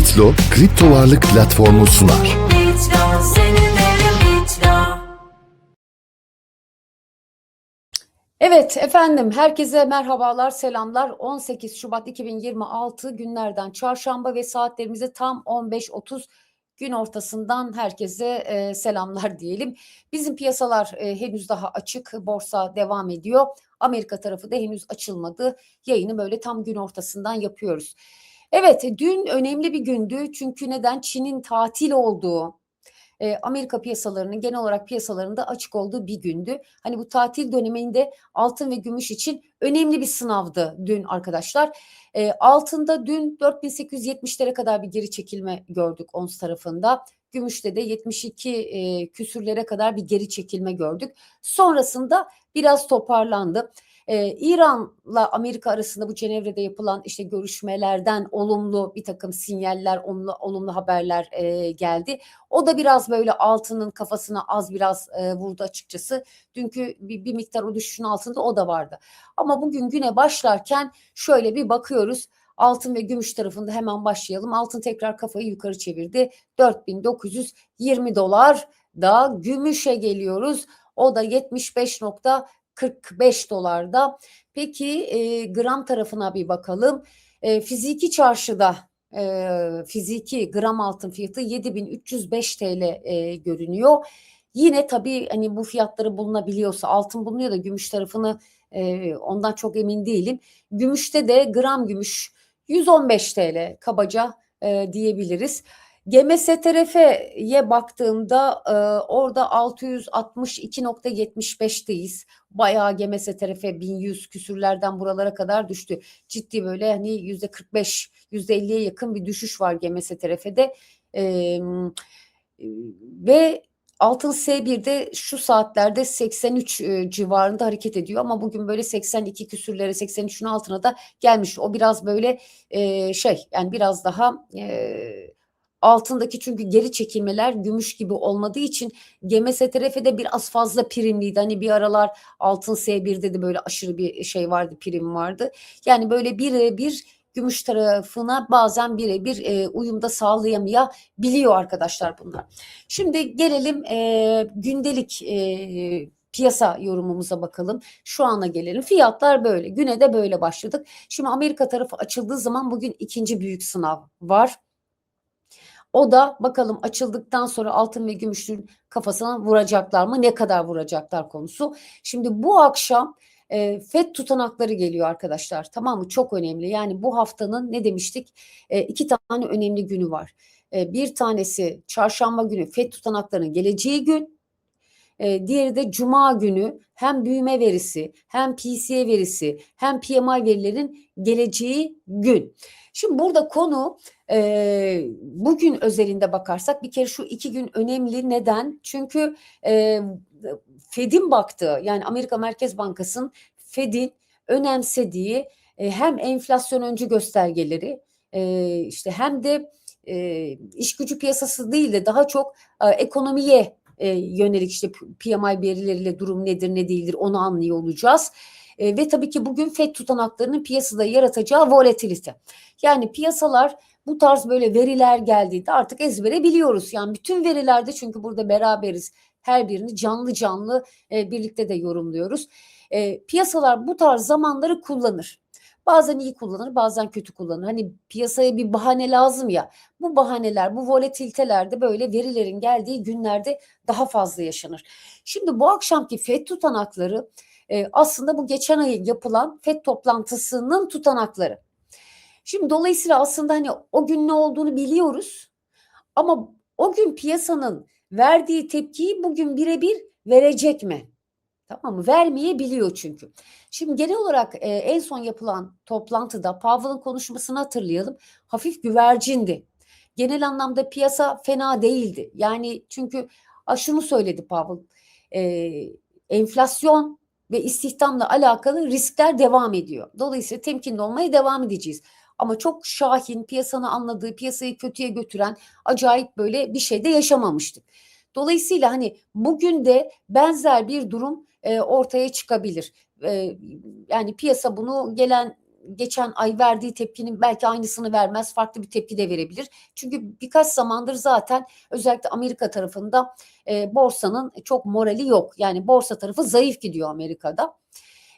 Bitlo kripto varlık platformu sunar. Evet efendim herkese merhabalar selamlar 18 Şubat 2026 günlerden çarşamba ve saatlerimize tam 15.30 gün ortasından herkese e, selamlar diyelim. Bizim piyasalar e, henüz daha açık borsa devam ediyor Amerika tarafı da henüz açılmadı yayını böyle tam gün ortasından yapıyoruz. Evet dün önemli bir gündü çünkü neden Çin'in tatil olduğu e, Amerika piyasalarının genel olarak piyasalarında açık olduğu bir gündü. Hani bu tatil döneminde altın ve gümüş için önemli bir sınavdı dün arkadaşlar. E, altında dün 4870'lere kadar bir geri çekilme gördük ons tarafında. Gümüşte de 72 e, küsürlere kadar bir geri çekilme gördük. Sonrasında biraz toparlandı. Ee, İran'la Amerika arasında bu Cenevre'de yapılan işte görüşmelerden olumlu bir takım sinyaller, olumlu, olumlu haberler e, geldi. O da biraz böyle altının kafasına az biraz e, vurdu açıkçası. Dünkü bir, bir miktar o düşüşün altında o da vardı. Ama bugün güne başlarken şöyle bir bakıyoruz. Altın ve gümüş tarafında hemen başlayalım. Altın tekrar kafayı yukarı çevirdi. 4920 dolar da gümüşe geliyoruz. O da 75.45 dolarda. Peki e, gram tarafına bir bakalım. E, fiziki çarşıda e, fiziki gram altın fiyatı 7305 TL e, görünüyor. Yine tabii hani bu fiyatları bulunabiliyorsa altın bulunuyor da gümüş tarafını e, ondan çok emin değilim. Gümüşte de gram gümüş 115 TL kabaca e, diyebiliriz. GMSTRF'ye baktığımda e, orada 662.75'teyiz. Bayağı GMSTRF 1100 küsürlerden buralara kadar düştü. Ciddi böyle hani %45, %50'ye yakın bir düşüş var GMSTRF'de. E, ve Altın S1'de şu saatlerde 83 e, civarında hareket ediyor ama bugün böyle 82 küsürlere 83'ün altına da gelmiş. O biraz böyle e, şey yani biraz daha e, altındaki çünkü geri çekilmeler gümüş gibi olmadığı için GMSTRF'de biraz fazla primliydi. Hani bir aralar altın S1'de de böyle aşırı bir şey vardı prim vardı. Yani böyle bir bir gümüş tarafına bazen birebir e, uyumda sağlayamayabiliyor arkadaşlar bunlar. Şimdi gelelim e, gündelik e, piyasa yorumumuza bakalım. Şu ana gelelim. Fiyatlar böyle. Güne de böyle başladık. Şimdi Amerika tarafı açıldığı zaman bugün ikinci büyük sınav var. O da bakalım açıldıktan sonra altın ve gümüşün kafasına vuracaklar mı? Ne kadar vuracaklar konusu. Şimdi bu akşam e, FED tutanakları geliyor arkadaşlar. Tamam mı? Çok önemli. Yani bu haftanın ne demiştik? E, iki tane önemli günü var. E, bir tanesi çarşamba günü FED tutanaklarının geleceği gün. E, diğeri de cuma günü hem büyüme verisi hem PCE verisi hem PMI verilerin geleceği gün. Şimdi burada konu e, bugün özelinde bakarsak bir kere şu iki gün önemli. Neden? Çünkü e, Fed'in baktığı yani Amerika Merkez Bankası'nın Fed'in önemsediği e, hem enflasyon öncü göstergeleri e, işte hem de e, iş gücü piyasası değil de daha çok e, ekonomiye e, yönelik işte PMI verileriyle durum nedir ne değildir onu anlıyor olacağız. E, ve tabii ki bugün FED tutanaklarının piyasada yaratacağı volatilite. Yani piyasalar bu tarz böyle veriler geldiğinde artık ezbere biliyoruz. Yani bütün verilerde çünkü burada beraberiz. Her birini canlı canlı e, birlikte de yorumluyoruz. E, piyasalar bu tarz zamanları kullanır. Bazen iyi kullanır, bazen kötü kullanır. Hani piyasaya bir bahane lazım ya. Bu bahaneler, bu volatilitelerde böyle verilerin geldiği günlerde daha fazla yaşanır. Şimdi bu akşamki FED tutanakları e, aslında bu geçen ay yapılan FED toplantısının tutanakları. Şimdi dolayısıyla aslında hani o gün ne olduğunu biliyoruz. Ama o gün piyasanın verdiği tepkiyi bugün birebir verecek mi? Tamam mı? Vermeyebiliyor çünkü. Şimdi genel olarak e, en son yapılan toplantıda Powell'ın konuşmasını hatırlayalım. Hafif güvercindi. Genel anlamda piyasa fena değildi. Yani çünkü şunu söyledi Powell. E, enflasyon ve istihdamla alakalı riskler devam ediyor. Dolayısıyla temkinli olmaya devam edeceğiz. Ama çok şahin, piyasanın anladığı, piyasayı kötüye götüren acayip böyle bir şey de yaşamamıştık. Dolayısıyla hani bugün de benzer bir durum e, ortaya çıkabilir. E, yani piyasa bunu gelen geçen ay verdiği tepkinin belki aynısını vermez, farklı bir tepki de verebilir. Çünkü birkaç zamandır zaten özellikle Amerika tarafında e, borsanın çok morali yok. Yani borsa tarafı zayıf gidiyor Amerika'da.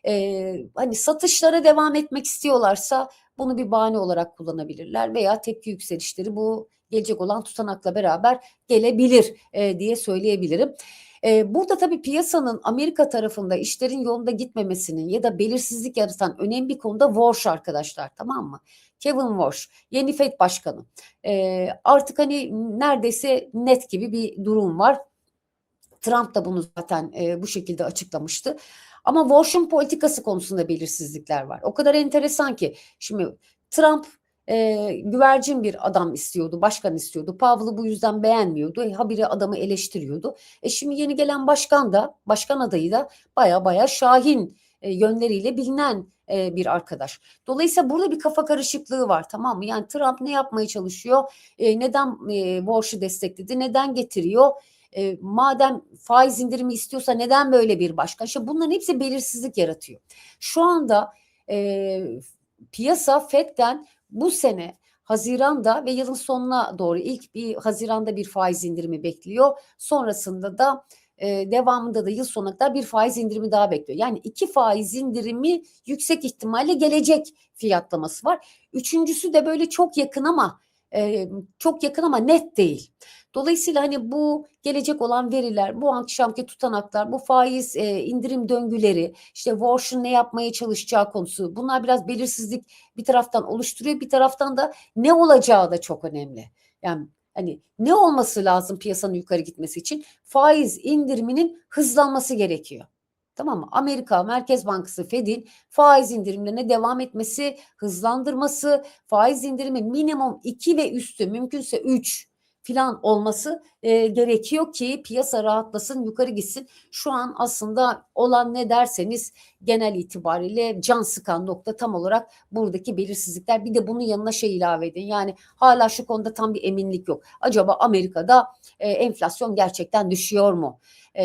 E, hani satışlara devam etmek istiyorlarsa bunu bir bahane olarak kullanabilirler veya tepki yükselişleri bu gelecek olan tutanakla beraber gelebilir e, diye söyleyebilirim. E, burada tabii piyasanın Amerika tarafında işlerin yolunda gitmemesinin ya da belirsizlik yaratan önemli bir konuda Walsh arkadaşlar tamam mı? Kevin Walsh yeni FED başkanı. E, artık hani neredeyse net gibi bir durum var. Trump da bunu zaten e, bu şekilde açıklamıştı. Ama Walsh'un politikası konusunda belirsizlikler var. O kadar enteresan ki şimdi Trump e, güvercin bir adam istiyordu, başkan istiyordu. Powell'ı bu yüzden beğenmiyordu. E, habire adamı eleştiriyordu. E şimdi yeni gelen başkan da, başkan adayı da baya baya şahin e, yönleriyle bilinen e, bir arkadaş. Dolayısıyla burada bir kafa karışıklığı var tamam mı? Yani Trump ne yapmaya çalışıyor? E, neden e, Walsh'ı destekledi? Neden getiriyor? E, madem faiz indirimi istiyorsa neden böyle bir başkan? İşte bunların hepsi belirsizlik yaratıyor. Şu anda e, piyasa FED'den bu sene Haziran'da ve yılın sonuna doğru ilk bir Haziran'da bir faiz indirimi bekliyor. Sonrasında da e, devamında da yıl sonuna kadar bir faiz indirimi daha bekliyor. Yani iki faiz indirimi yüksek ihtimalle gelecek fiyatlaması var. Üçüncüsü de böyle çok yakın ama e, çok yakın ama net değil. Dolayısıyla hani bu gelecek olan veriler, bu akşamki tutanaklar, bu faiz e, indirim döngüleri, işte Walsh'un ne yapmaya çalışacağı konusu bunlar biraz belirsizlik bir taraftan oluşturuyor. Bir taraftan da ne olacağı da çok önemli. Yani hani ne olması lazım piyasanın yukarı gitmesi için? Faiz indiriminin hızlanması gerekiyor. Tamam mı? Amerika Merkez Bankası Fed'in faiz indirimlerine devam etmesi, hızlandırması, faiz indirimi minimum 2 ve üstü mümkünse 3 filan olması e, gerekiyor ki piyasa rahatlasın, yukarı gitsin. Şu an aslında olan ne derseniz genel itibariyle can sıkan nokta tam olarak buradaki belirsizlikler. Bir de bunun yanına şey ilave edin. Yani hala şu konuda tam bir eminlik yok. Acaba Amerika'da e, enflasyon gerçekten düşüyor mu? E,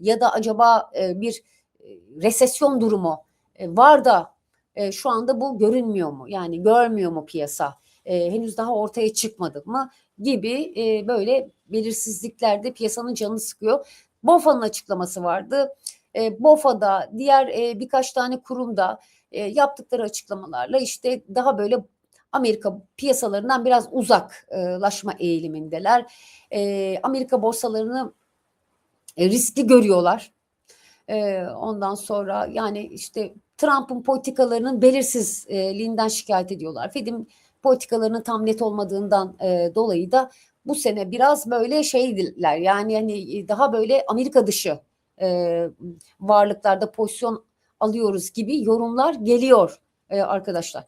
ya da acaba e, bir e, resesyon durumu e, var da e, şu anda bu görünmüyor mu? Yani görmüyor mu piyasa? E, henüz daha ortaya çıkmadı mı? gibi e, böyle belirsizliklerde piyasanın canını sıkıyor. BOFA'nın açıklaması vardı. E, BOFA'da diğer e, birkaç tane kurumda e, yaptıkları açıklamalarla işte daha böyle Amerika piyasalarından biraz uzaklaşma eğilimindeler. E, Amerika borsalarını e, riskli görüyorlar. E, ondan sonra yani işte Trump'ın politikalarının belirsizliğinden şikayet ediyorlar. Fed'in politikalarının tam net olmadığından e, dolayı da bu sene biraz böyle şeydiler yani hani daha böyle Amerika dışı e, varlıklarda pozisyon alıyoruz gibi yorumlar geliyor e, arkadaşlar.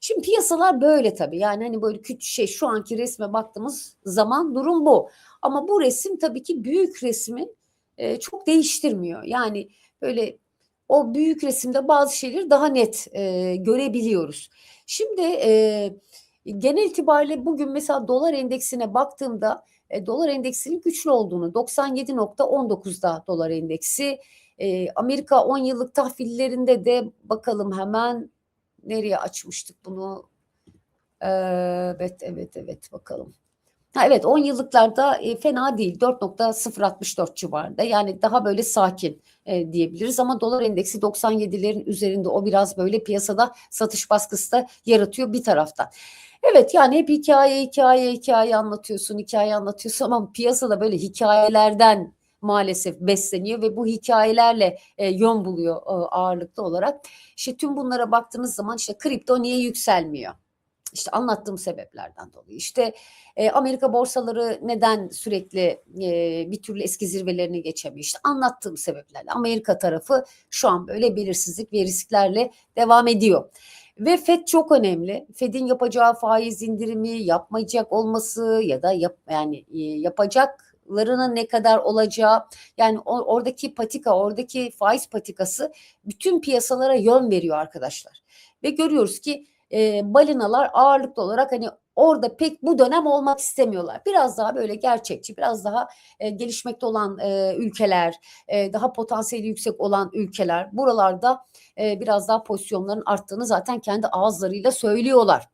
Şimdi piyasalar böyle tabii yani hani böyle küçük şey şu anki resme baktığımız zaman durum bu. Ama bu resim tabii ki büyük resmi e, çok değiştirmiyor. Yani böyle o büyük resimde bazı şeyleri daha net e, görebiliyoruz. Şimdi e, genel itibariyle bugün mesela dolar endeksine baktığımda e, dolar endeksinin güçlü olduğunu 97.19'da dolar endeksi e, Amerika 10 yıllık tahvillerinde de bakalım hemen nereye açmıştık bunu e, evet evet evet bakalım Ha, evet 10 yıllıklarda e, fena değil 4.064 civarında yani daha böyle sakin e, diyebiliriz ama dolar endeksi 97'lerin üzerinde o biraz böyle piyasada satış baskısı da yaratıyor bir taraftan. Evet yani hep hikaye hikaye hikaye anlatıyorsun hikaye anlatıyorsun ama piyasada böyle hikayelerden maalesef besleniyor ve bu hikayelerle e, yön buluyor e, ağırlıklı olarak. İşte tüm bunlara baktığınız zaman işte kripto niye yükselmiyor? İşte anlattığım sebeplerden dolayı. İşte e, Amerika borsaları neden sürekli e, bir türlü eski zirvelerini geçemiyor? İşte anlattığım sebeplerle. Amerika tarafı şu an böyle belirsizlik ve risklerle devam ediyor. Ve FED çok önemli. FED'in yapacağı faiz indirimi yapmayacak olması ya da yap, yani e, yapacaklarının ne kadar olacağı yani oradaki patika, oradaki faiz patikası bütün piyasalara yön veriyor arkadaşlar. Ve görüyoruz ki e, balinalar ağırlıklı olarak hani orada pek bu dönem olmak istemiyorlar. Biraz daha böyle gerçekçi, biraz daha e, gelişmekte olan e, ülkeler, e, daha potansiyeli yüksek olan ülkeler buralarda e, biraz daha pozisyonların arttığını zaten kendi ağızlarıyla söylüyorlar.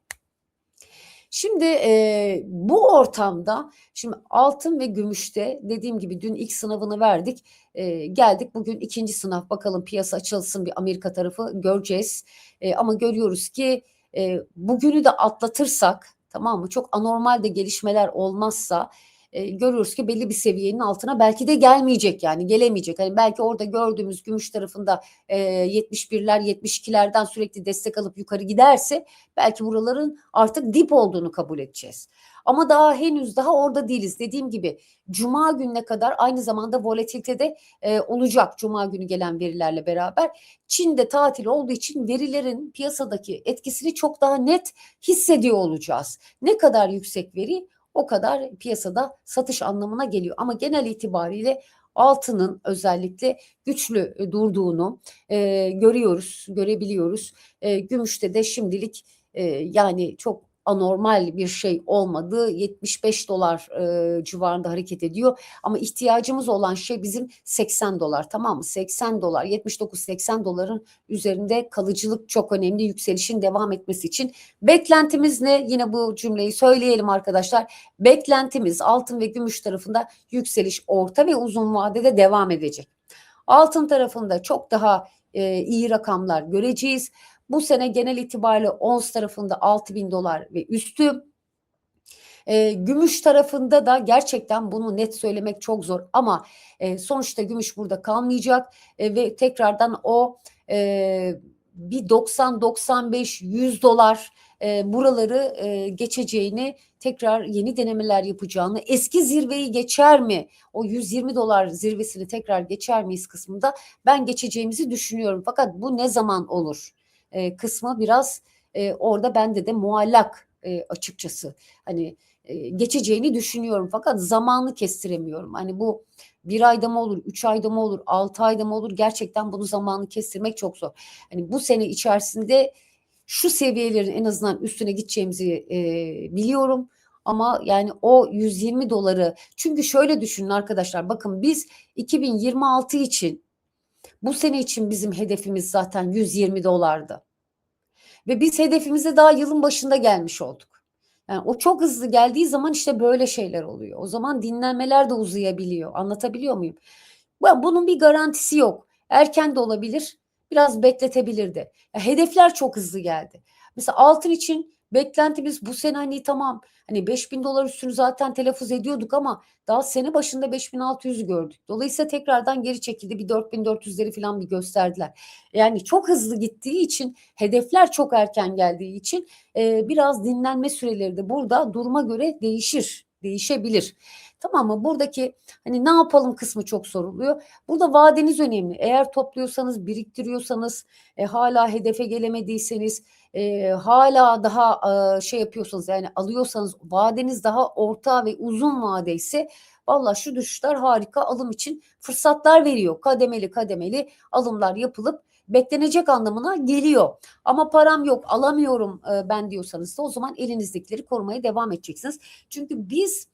Şimdi e, bu ortamda şimdi altın ve gümüşte dediğim gibi dün ilk sınavını verdik. E, geldik bugün ikinci sınav bakalım piyasa açılsın bir Amerika tarafı göreceğiz. E, ama görüyoruz ki e, bugünü de atlatırsak tamam mı çok anormal de gelişmeler olmazsa e, görüyoruz ki belli bir seviyenin altına belki de gelmeyecek yani gelemeyecek. Hani belki orada gördüğümüz gümüş tarafında e, 71'ler 72'lerden sürekli destek alıp yukarı giderse belki buraların artık dip olduğunu kabul edeceğiz. Ama daha henüz daha orada değiliz. Dediğim gibi cuma gününe kadar aynı zamanda volatilite de e, olacak cuma günü gelen verilerle beraber. Çin'de tatil olduğu için verilerin piyasadaki etkisini çok daha net hissediyor olacağız. Ne kadar yüksek veri o kadar piyasada satış anlamına geliyor. Ama genel itibariyle altının özellikle güçlü durduğunu e, görüyoruz, görebiliyoruz. E, gümüşte de şimdilik e, yani çok anormal bir şey olmadı. 75 dolar e, civarında hareket ediyor. Ama ihtiyacımız olan şey bizim 80 dolar tamam mı? 80 dolar 79-80 doların üzerinde kalıcılık çok önemli yükselişin devam etmesi için. Beklentimiz ne? Yine bu cümleyi söyleyelim arkadaşlar. Beklentimiz altın ve gümüş tarafında yükseliş orta ve uzun vadede devam edecek. Altın tarafında çok daha e, iyi rakamlar göreceğiz. Bu sene genel itibariyle ons tarafında 6 bin dolar ve üstü. E, gümüş tarafında da gerçekten bunu net söylemek çok zor ama e, sonuçta gümüş burada kalmayacak e, ve tekrardan o e, bir 90-95-100 dolar e, buraları e, geçeceğini tekrar yeni denemeler yapacağını eski zirveyi geçer mi o 120 dolar zirvesini tekrar geçer miyiz kısmında ben geçeceğimizi düşünüyorum fakat bu ne zaman olur? E, kısmı biraz e, orada bende de muallak e, açıkçası. Hani e, geçeceğini düşünüyorum fakat zamanı kestiremiyorum. Hani bu bir ayda mı olur, üç ayda mı olur, altı ayda mı olur gerçekten bunu zamanı kestirmek çok zor. Hani bu sene içerisinde şu seviyelerin en azından üstüne gideceğimizi e, biliyorum. Ama yani o 120 doları çünkü şöyle düşünün arkadaşlar bakın biz 2026 için bu sene için bizim hedefimiz zaten 120 dolardı. Ve biz hedefimize daha yılın başında gelmiş olduk. Yani o çok hızlı geldiği zaman işte böyle şeyler oluyor. O zaman dinlenmeler de uzayabiliyor. Anlatabiliyor muyum? Bunun bir garantisi yok. Erken de olabilir, biraz bekletebilir de. Ya hedefler çok hızlı geldi. Mesela altın için beklentimiz bu sene hani tamam hani 5000 dolar üstünü zaten telaffuz ediyorduk ama daha sene başında 5600'ü gördük. Dolayısıyla tekrardan geri çekildi bir 4400'leri falan bir gösterdiler. Yani çok hızlı gittiği için hedefler çok erken geldiği için e, biraz dinlenme süreleri de burada duruma göre değişir, değişebilir. Tamam mı? Buradaki hani ne yapalım kısmı çok soruluyor. Burada vadeniz önemli. Eğer topluyorsanız, biriktiriyorsanız, e, hala hedefe gelemediyseniz, e, hala daha e, şey yapıyorsanız yani alıyorsanız vadeniz daha orta ve uzun vade ise valla şu düşüşler harika alım için fırsatlar veriyor. Kademeli kademeli alımlar yapılıp beklenecek anlamına geliyor. Ama param yok alamıyorum e, ben diyorsanız da o zaman elinizdekileri korumaya devam edeceksiniz. Çünkü biz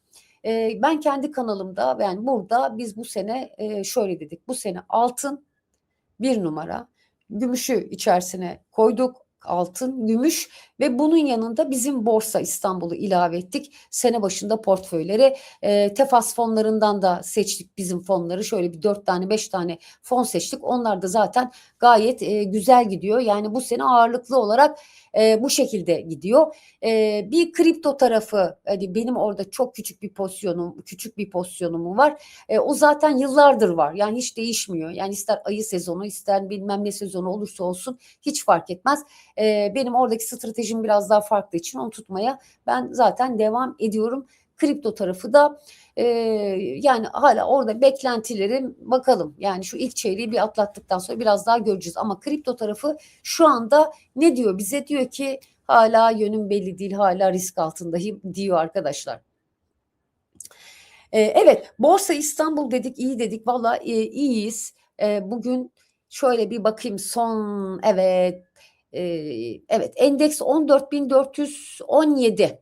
e, ben kendi kanalımda yani burada biz bu sene e, şöyle dedik. Bu sene altın bir numara gümüşü içerisine koyduk altın, gümüş ve bunun yanında bizim borsa İstanbul'u ilave ettik. Sene başında portföyleri e, tefas fonlarından da seçtik bizim fonları. Şöyle bir dört tane beş tane fon seçtik. Onlar da zaten gayet e, güzel gidiyor. Yani bu sene ağırlıklı olarak e, bu şekilde gidiyor. E, bir kripto tarafı hani benim orada çok küçük bir pozisyonum, küçük bir pozisyonum var. E, o zaten yıllardır var. Yani hiç değişmiyor. Yani ister ayı sezonu, ister bilmem ne sezonu olursa olsun hiç fark etmez. E, benim oradaki stratejim biraz daha farklı için onu tutmaya ben zaten devam ediyorum. Kripto tarafı da e, yani hala orada beklentilerim bakalım. Yani şu ilk çeyreği bir atlattıktan sonra biraz daha göreceğiz. Ama kripto tarafı şu anda ne diyor? Bize diyor ki hala yönüm belli değil, hala risk altındayım diyor arkadaşlar. E, evet, Borsa İstanbul dedik, iyi dedik. Valla e, iyiyiz. E, bugün şöyle bir bakayım son evet e, evet endeks 14.417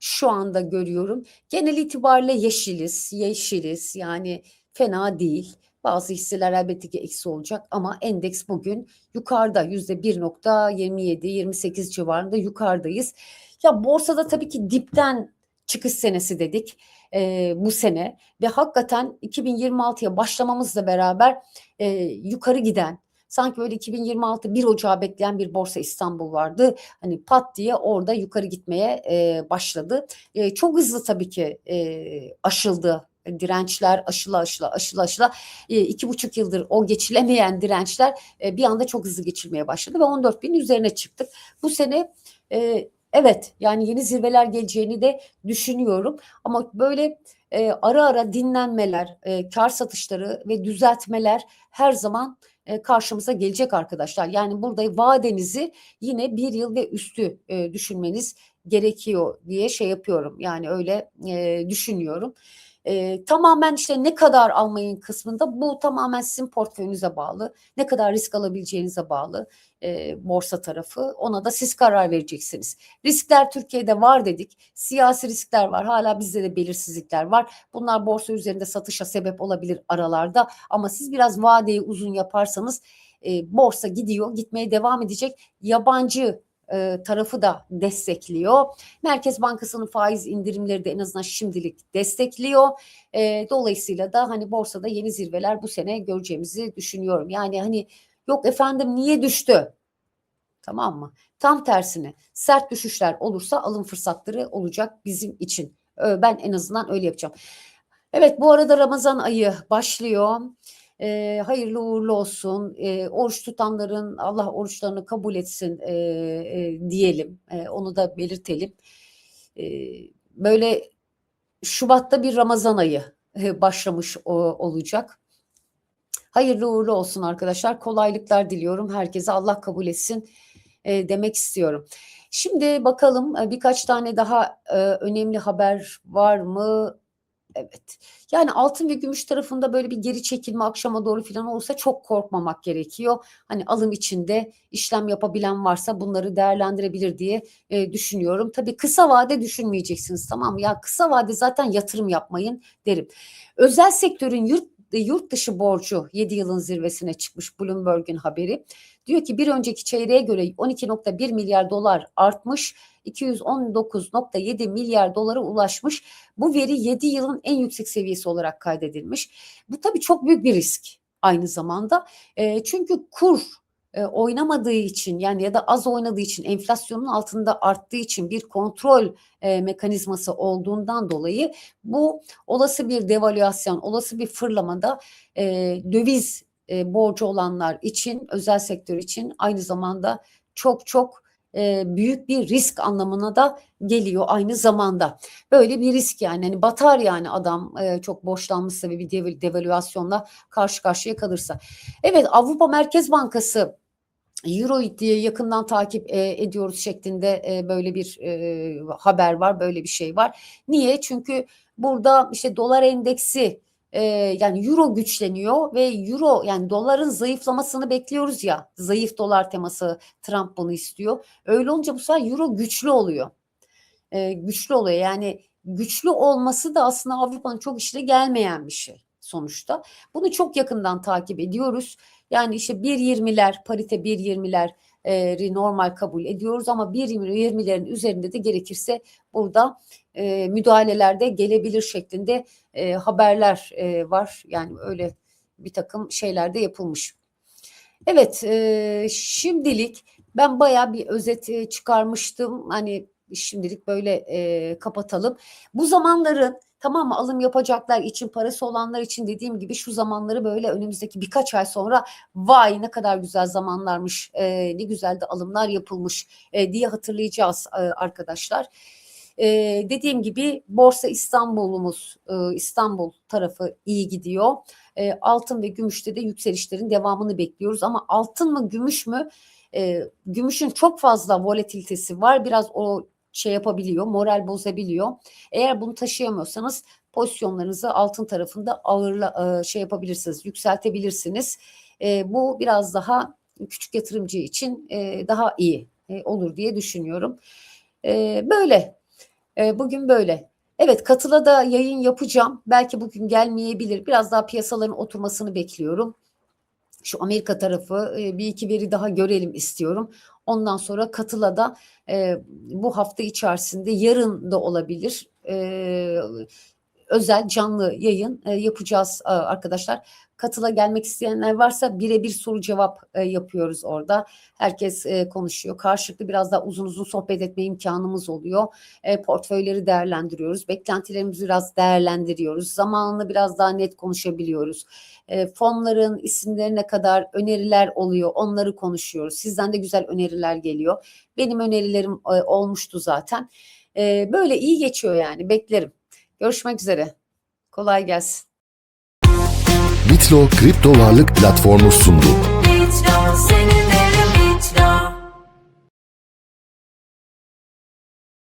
şu anda görüyorum. Genel itibariyle yeşiliz, yeşiliz yani fena değil. Bazı hisseler elbette ki eksi olacak ama endeks bugün yukarıda yüzde 1.27-28 civarında yukarıdayız. Ya borsada tabii ki dipten çıkış senesi dedik e, bu sene ve hakikaten 2026'ya başlamamızla beraber e, yukarı giden sanki böyle 2026 1 Ocağı bekleyen bir borsa İstanbul vardı. Hani pat diye orada yukarı gitmeye e, başladı. E, çok hızlı tabii ki e, aşıldı dirençler aşıla aşıla aşıla aşıla e, iki buçuk yıldır o geçilemeyen dirençler e, bir anda çok hızlı geçilmeye başladı ve 14 bin üzerine çıktık. Bu sene e, evet yani yeni zirveler geleceğini de düşünüyorum ama böyle e, ara ara dinlenmeler, e, kar satışları ve düzeltmeler her zaman karşımıza gelecek arkadaşlar. Yani burada vadenizi yine bir yıl ve üstü e, düşünmeniz gerekiyor diye şey yapıyorum. Yani öyle e, düşünüyorum. E, tamamen işte ne kadar almayın kısmında bu tamamen sizin portföyünüze bağlı. Ne kadar risk alabileceğinize bağlı e, borsa tarafı. Ona da siz karar vereceksiniz. Riskler Türkiye'de var dedik. Siyasi riskler var. Hala bizde de belirsizlikler var. Bunlar borsa üzerinde satışa sebep olabilir aralarda. Ama siz biraz vadeyi uzun yaparsanız e, borsa gidiyor, gitmeye devam edecek. Yabancı e, tarafı da destekliyor. Merkez Bankası'nın faiz indirimleri de en azından şimdilik destekliyor. E, dolayısıyla da hani borsada yeni zirveler bu sene göreceğimizi düşünüyorum. Yani hani yok efendim niye düştü? Tamam mı? Tam tersine sert düşüşler olursa alım fırsatları olacak bizim için. Ö, Ben en azından öyle yapacağım. Evet bu arada Ramazan ayı başlıyor. Ee, hayırlı uğurlu olsun. Ee, oruç tutanların Allah oruçlarını kabul etsin ee, e, diyelim. Ee, onu da belirtelim. Ee, böyle Şubat'ta bir Ramazan ayı e, başlamış o- olacak. Hayırlı uğurlu olsun arkadaşlar. Kolaylıklar diliyorum herkese. Allah kabul etsin e, demek istiyorum. Şimdi bakalım e, birkaç tane daha e, önemli haber var mı? Evet. Yani altın ve gümüş tarafında böyle bir geri çekilme akşama doğru falan olursa çok korkmamak gerekiyor. Hani alım içinde işlem yapabilen varsa bunları değerlendirebilir diye e, düşünüyorum. Tabii kısa vade düşünmeyeceksiniz tamam mı? Ya kısa vade zaten yatırım yapmayın derim. Özel sektörün yurt yurt dışı borcu 7 yılın zirvesine çıkmış Bloomberg'un haberi. Diyor ki bir önceki çeyreğe göre 12.1 milyar dolar artmış, 219.7 milyar dolara ulaşmış. Bu veri 7 yılın en yüksek seviyesi olarak kaydedilmiş. Bu tabii çok büyük bir risk aynı zamanda. E, çünkü kur e, oynamadığı için yani ya da az oynadığı için enflasyonun altında arttığı için bir kontrol e, mekanizması olduğundan dolayı bu olası bir devalüasyon, olası bir fırlamada e, döviz e, borcu olanlar için, özel sektör için aynı zamanda çok çok e, büyük bir risk anlamına da geliyor aynı zamanda. Böyle bir risk yani hani batar yani adam e, çok borçlanmışsa ve bir dev- devalüasyonla karşı karşıya kalırsa. Evet Avrupa Merkez Bankası Euro diye yakından takip e, ediyoruz şeklinde e, böyle bir e, haber var, böyle bir şey var. Niye? Çünkü burada işte dolar endeksi e, yani euro güçleniyor ve euro yani doların zayıflamasını bekliyoruz ya. Zayıf dolar teması Trump bunu istiyor. Öyle olunca bu sefer euro güçlü oluyor. E, güçlü oluyor. Yani güçlü olması da aslında Avrupa'nın çok işine gelmeyen bir şey sonuçta. Bunu çok yakından takip ediyoruz. Yani işte 1.20'ler, parite 1.20'ler e, normal kabul ediyoruz ama 1.20'lerin üzerinde de gerekirse burada e, müdahaleler de gelebilir şeklinde e, haberler e, var. Yani öyle bir takım şeyler de yapılmış. Evet, e, şimdilik ben bayağı bir özet e, çıkarmıştım. Hani şimdilik böyle e, kapatalım. Bu zamanların tamam mı alım yapacaklar için parası olanlar için dediğim gibi şu zamanları böyle önümüzdeki birkaç ay sonra vay ne kadar güzel zamanlarmış e, ne güzel de alımlar yapılmış e, diye hatırlayacağız e, arkadaşlar. E, dediğim gibi Borsa İstanbul'umuz e, İstanbul tarafı iyi gidiyor. E, altın ve gümüşte de yükselişlerin devamını bekliyoruz ama altın mı gümüş mü? E, gümüşün çok fazla volatilitesi var. Biraz o şey yapabiliyor, moral bozabiliyor. Eğer bunu taşıyamıyorsanız pozisyonlarınızı altın tarafında ağırla şey yapabilirsiniz, yükseltebilirsiniz. E, bu biraz daha küçük yatırımcı için e, daha iyi e, olur diye düşünüyorum. E, böyle E, bugün böyle. Evet katıla da yayın yapacağım. Belki bugün gelmeyebilir. Biraz daha piyasaların oturmasını bekliyorum. Şu Amerika tarafı e, bir iki veri daha görelim istiyorum. Ondan sonra katıla da e, bu hafta içerisinde yarın da olabilir. E, özel canlı yayın e, yapacağız e, arkadaşlar. Katıla gelmek isteyenler varsa birebir soru cevap e, yapıyoruz orada. Herkes e, konuşuyor. Karşılıklı biraz daha uzun uzun sohbet etme imkanımız oluyor. E, portföyleri değerlendiriyoruz. Beklentilerimizi biraz değerlendiriyoruz. Zamanını biraz daha net konuşabiliyoruz. E, fonların isimlerine kadar öneriler oluyor. Onları konuşuyoruz. Sizden de güzel öneriler geliyor. Benim önerilerim e, olmuştu zaten. E, böyle iyi geçiyor yani. Beklerim. Görüşmek üzere. Kolay gelsin. Bitlo kripto varlık platformu sundu. Bitlo senin